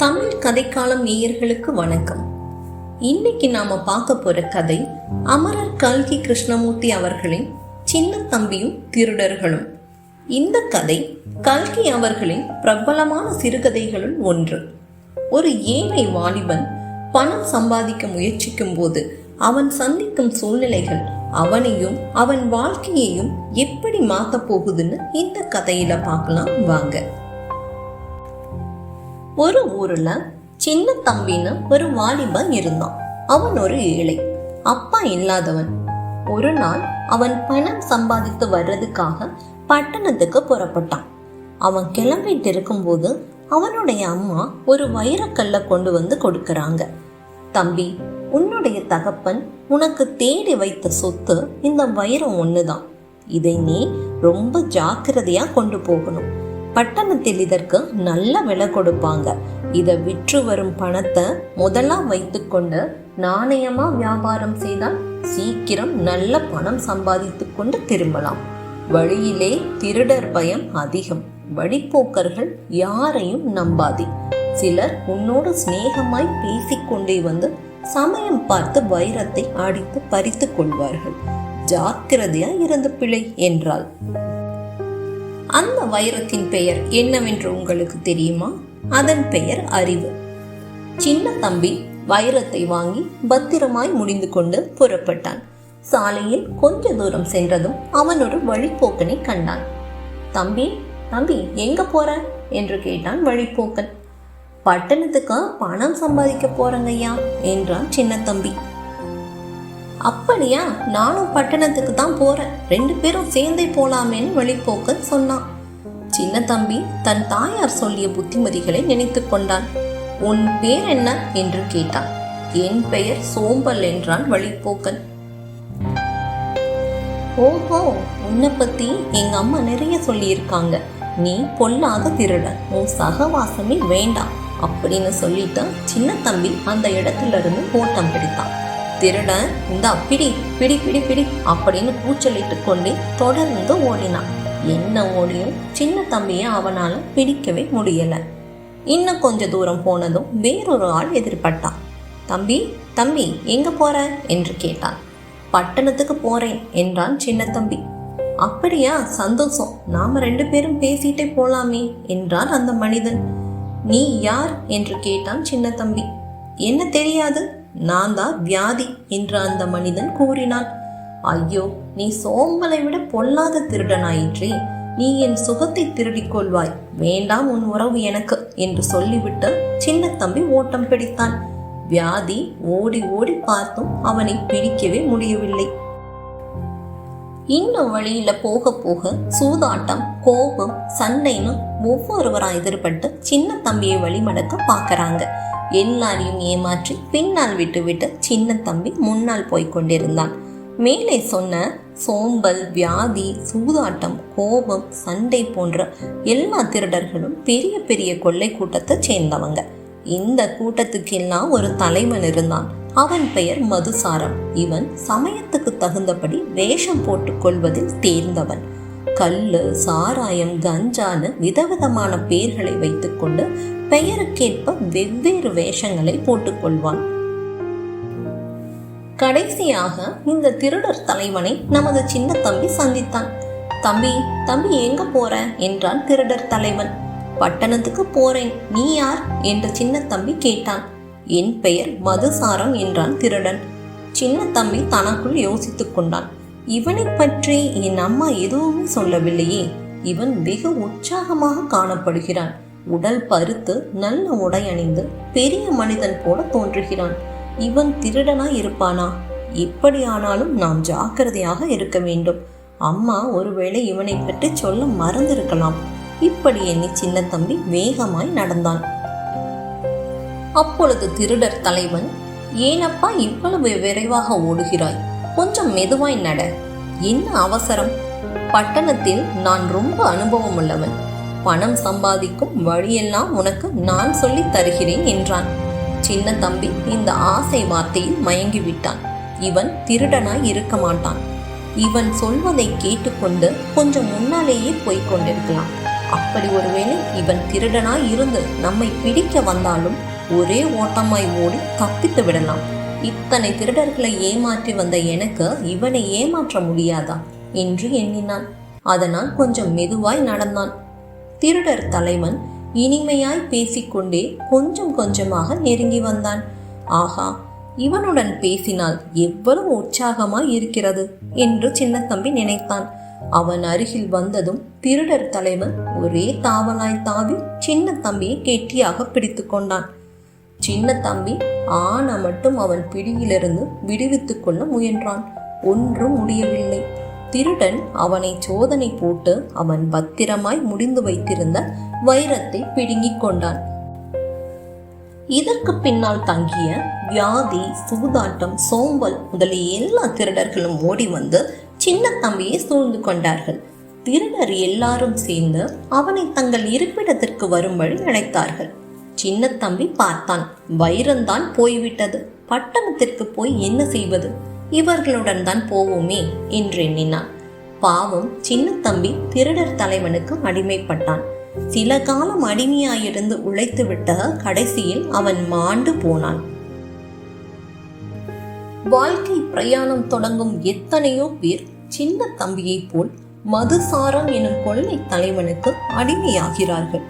தமிழ் கதைக்காலம் நேயர்களுக்கு வணக்கம். இன்னைக்கு நாம பார்க்க போற கதை அமரர் கல்கி கிருஷ்ணமூர்த்தி அவர்களின் சின்ன தம்பியும் திருடர்களும். இந்த கதை கல்கி அவர்களின் பிரபலமான சிறுகதைகளுள் ஒன்று. ஒரு ஏழை வாலிபன் பணம் சம்பாதிக்க முயற்சிக்கும் போது அவன் சந்திக்கும் சூழ்நிலைகள் அவனையும் அவன் வாழ்க்கையையும் எப்படி மாத்த போகுதுன்னு இந்த கதையில பார்க்கலாம் வாங்க. ஒரு ஊர்ல சின்ன தம்பின்னு ஒரு வாலிபன் இருந்தான். அவன் ஒரு ஏழை. அப்பா இல்லாதவன். ஒரு நாள் அவன் பணம் சம்பாதித்து வர்றதுக்காக பட்டணத்துக்கு புறப்பட்டான். அவன் கிளம்பிட்டு இருக்கும்போது அவனுடைய அம்மா ஒரு வைரக்கல்லை கொண்டு வந்து கொடுக்கறாங்க. தம்பி உன்னுடைய தகப்பன் உனக்கு தேடி வைத்த சொத்து இந்த வைரம் ஒண்ணுதான். இதை நீ ரொம்ப ஜாக்கிரதையா கொண்டு போகணும். பட்டணத்தில் இதற்கு நல்ல விலை கொடுப்பாங்க. இதை விற்று வரும் பணத்தை முதலாக வைத்துக்கொண்டு நாணயமா வியாபாரம் செய்தால் சீக்கிரம் நல்ல பணம் சம்பாதித்து கொண்டு திரும்பலாம். வழியிலே திருடர் பயம் அதிகம். வழிப்போக்கர்கள் யாரையும் நம்பாதே. சிலர் உன்னோடு சிநேகமாய் பேசிக்கொண்டே வந்து சமயம் பார்த்து வைரத்தை அடித்து பறித்து கொள்வார்கள். ஜாக்கிரதையா இருந்து பிழை என்றாள். அந்த வைரத்தின் பெயர் என்னவென்று உங்களுக்கு தெரியுமா? அதன் பெயர் அறிவு. சின்ன தம்பி வைரத்தை வாங்கி பத்திரமாய் முடிந்து கொண்டு புறப்பட்டான். சாலையில் கொஞ்ச தூரம் சென்றதும் அவன் ஒரு வழிப்போக்கனை கண்டான். தம்பி தம்பி எங்க போற? என்று கேட்டான் வழிப்போக்கன். பட்டணத்துக்கு பணம் சம்பாதிக்க போறங்கய்யா என்றான் சின்ன தம்பி. அப்படியா? நானும் பட்டணத்துக்கு தான் போறேன். ரெண்டு பேரும் சேர்ந்தே போலாமேன்னு வழிபோக்கன் சொன்னான். சின்ன தம்பி தன் தாயார் சொல்லிய புத்திமதிகளை நினைத்து கொண்டான். உன் பேர் என்ன? என்று கேட்டான். என் பெயர் சோம்பல் என்றான் வழிபோக்கன் ஓஹோ உன்னை பத்தி எங்க அம்மா நிறைய சொல்லியிருக்காங்க. நீ பொல்லாத திருடன் உன் சகவாசமே வேண்டாம். அப்படின்னு சொல்லிட்டு சின்ன தம்பி அந்த இடத்துல இருந்து ஓட்டம் பிடித்தான். திருடன் இந்த பிடி பிடி பிடி பிடி அப்படின்னு கூச்சலிட்டு கொண்டே தொடர்ந்து ஓடினான். என்ன ஓடியும் சின்ன தம்பியை அவனால பிடிக்கவே முடியல. இன்னும் கொஞ்ச தூரம் போனதும் வேறொரு ஆள் எதிர்பட்டான். தம்பி தம்பி எங்க போற? என்று கேட்டான். பட்டணத்துக்கு போறேன் என்றான் சின்ன தம்பி. அப்படியா சந்தோஷம். நாம ரெண்டு பேரும் பேசிட்டே போலாமே என்றான் அந்த மனிதன். நீ யார்? என்று கேட்டான் சின்ன தம்பி. என்ன தெரியாது நான் தான் வியாதி என்று அந்த மனிதன் கூறினான். ஐயோ நீ சோம்பலை விட பொல்லாத திருடனாயிற்றே. நீ என் சுகத்தை திருடிக் கொள்வாய். வேண்டாம் உன் உறவு எனக்கு என்று சொல்லிவிட்டு சின்ன தம்பி ஓட்டம் பிடித்தான். வியாதி ஓடி ஓடி பார்த்தும் அவனை பிடிக்கவே முடியவில்லை. இன்னும் வழியில போக போக சூதாட்டம் கோபம் சண்டைன்னு ஒவ்வொருவரா எதிர்பட்டு சின்ன தம்பியை வழிமடக்க பார்க்கறாங்க. எல்லாரையும் ஏமாற்றி பின்னால் விட்டுவிட்டு சின்ன தம்பி முன்னால் போய் கொண்டிருந்தான். மேலே சொன்ன சோம்பல் வியாதி சூதாட்டம் கோபம் சண்டை போன்ற எல்லா திருடர்களும் பெரிய பெரிய கொள்ளை கூட்டத்தை சேர்ந்தவங்க. இந்த கூட்டத்துக்கெல்லாம் ஒரு தலைவன் இருந்தான். அவன் பெயர் மதுசாரம். இவன் சமயத்துக்கு தகுந்தபடி வேஷம் போட்டுக் கொள்வதில் தேர்ந்தவன். கல் சாராயம் கஞ்சான்னு விதவிதமான பெயர்களை வைத்துக்கொண்டு பெயருக்கேற்ப வெவ்வேறு வேஷங்களை போட்டுக்கொள்வான். கடைசியாக இந்த திருடர் தலைவனை நமது சின்ன தம்பி சந்தித்தான். தம்பி தம்பி எங்க போற? என்றான் திருடர் தலைவன். பட்டணத்துக்கு போறேன். நீ யார்? என்று சின்ன தம்பி கேட்டான். என் பெயர் மதுசாரம் என்றான் திருடன். சின்ன தம்பி தனக்குள் யோசித்துக் கொண்டான். இவனை பற்றி என் அம்மா எதுவுமே சொல்லவில்லையே. இவன் வெகு உற்சாகமாக காணப்படுகிறான். உடல் பருத்து நல்ல உடை அணிந்து பெரிய மனிதன் போல தோன்றுகிறான். இவன் திருடனாய் இருப்பானா? எப்படியானாலும் நாம் ஜாக்கிரதையாக இருக்க வேண்டும். அம்மா ஒருவேளை இவனை பற்றி சொல்ல மறந்திருக்கலாம். இப்படி எண்ணி சின்ன தம்பி வேகமாய் நடந்தான். அப்பொழுது திருடர் தலைவன் ஏனப்பா இவ்வளவு விரைவாக ஓடுகிறாய்? கொஞ்சம் மெதுவாய் நட. என்ன அவசரம்? பட்டணத்தில் நான் ரொம்ப அனுபவம் உள்ளவன் பணம் சம்பாதிக்கும் வழியெல்லாம் உனக்கு நான் சொல்லி தருகிறேன் என்றான். சின்ன தம்பி இந்த ஆசை வார்த்தையில் மயங்கி விட்டான் இவன் திருடனாய் இருக்க மாட்டான். இவன் சொல்வதை கேட்டுக்கொண்டு கொஞ்சம் முன்னாலேயே போய்க் கொண்டிருக்கலாம். அப்படி ஒருவேளை இவன் திருடனாய் இருந்து நம்மை பிடிக்க வந்தாலும் ஒரே ஓட்டமாய் ஓடி தப்பித்து விடலாம். இத்தனை திருடர்களை ஏமாற்றி வந்த எனக்கு இவனை ஏமாற்ற முடியாதா? என்று எண்ணினான். அதனால் கொஞ்சம் மெதுவாய் நடந்தான். திருடர் தலைவன் இனிமையாய் பேசிக்கொண்டே கொஞ்சம் கொஞ்சமாக நெருங்கி வந்தான். ஆஹா இவனுடன் பேசினால் எவ்வளவு உற்சாகமாய் இருக்கிறது என்று சின்னத்தம்பி நினைத்தான். அவன் அருகில் வந்ததும் திருடர் தலைவன் ஒரே தாவலாய் தாவி சின்ன தம்பியை கெட்டியாக பிடித்து கொண்டான். சின்ன தம்பி ஆன மட்டும் அவன் பிடியிலிருந்து விடுவித்துக் கொள்ள முயன்றான். ஒன்றும் முடியவில்லை. திருடன் அவனை சோதனை போட்டு அவன் பத்திரமாய் முடிந்து வைத்திருந்த வைரத்தை பிடுங்கிக் கொண்டான். இதற்கு பின்னால் தங்கிய வியாதி சூதாட்டம் சோம்பல் முதலிய எல்லா திருடர்களும் ஓடி வந்து சின்ன தம்பியை சூழ்ந்து கொண்டார்கள். திருடர் எல்லாரும் சேர்ந்து அவனை தங்கள் இருப்பிடத்திற்கு வரும்படி அழைத்தார்கள். சின்ன தம்பி பார்த்தான். வைரம்தான் போய்விட்டது. பட்டணத்திற்கு போய் என்ன செய்வது? இவர்களுடன் தான் போவோமே என்று எண்ணினான். பாவம் சின்ன தம்பி திருடர் தலைவனுக்கு அடிமைப்பட்டான். சில காலம் அடிமையாயிருந்து உழைத்துவிட்ட கடைசியில் அவன் மாண்டு போனான். வாழ்க்கை பிரயாணம் தொடங்கும் எத்தனையோ பேர் சின்ன தம்பியைப் போல் மதுசாரம் எனும் கொள்ளை தலைவனுக்கு அடிமையாகிறார்கள்.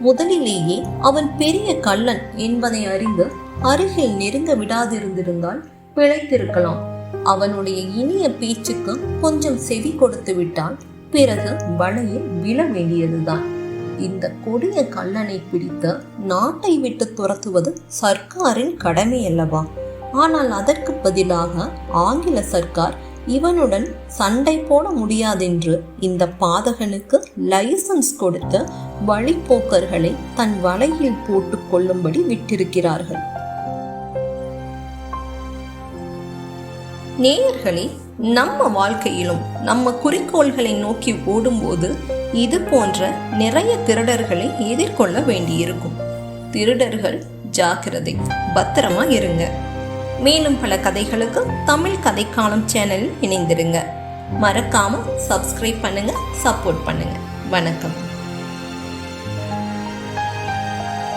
முதலிலேயே அவன் பெரிய கள்ளன் என்பதை அறிந்து அருகில் நெருங்க விடாதிருந்திருந்தால் பிழைத்திருக்கலாம். அவனுடைய இனிய பேச்சுக்கு கொஞ்சம் செவி கொடுத்து விட்டால் பிறகு வலையில் விழ வேண்டியதுதான். இந்த கொடிய கல்லனை பிடித்து நாட்டை விட்டு துரத்துவது சர்க்காரின் கடமை அல்லவா? ஆனால் அதற்கு பதிலாக ஆங்கில சர்க்கார் இவனுடன் சண்டை போட முடியாதென்று இந்த பாதகனுக்கு லைசன்ஸ் கொடுத்து வழிப்போக்கர்களை தன் வலையில் போட்டுக் கொள்ளும்படி விட்டிருக்கிறார்கள். நேயர்களே நம்ம வாழ்க்கையிலும் நம்ம குறிக்கோள்களை நோக்கி ஓடும்போது இது போன்ற நிறைய திருடர்களை எதிர்கொள்ள வேண்டியிருக்கும். திருடர்கள் ஜாக்கிரதை பத்திரமா இருங்க. மேலும் பல கதைகளுக்கு தமிழ் கதைக்காலம் சேனலில் இணைந்திருங்க. மறக்காம சப்ஸ்கிரைப் பண்ணுங்க சப்போர்ட் பண்ணுங்க. வணக்கம்.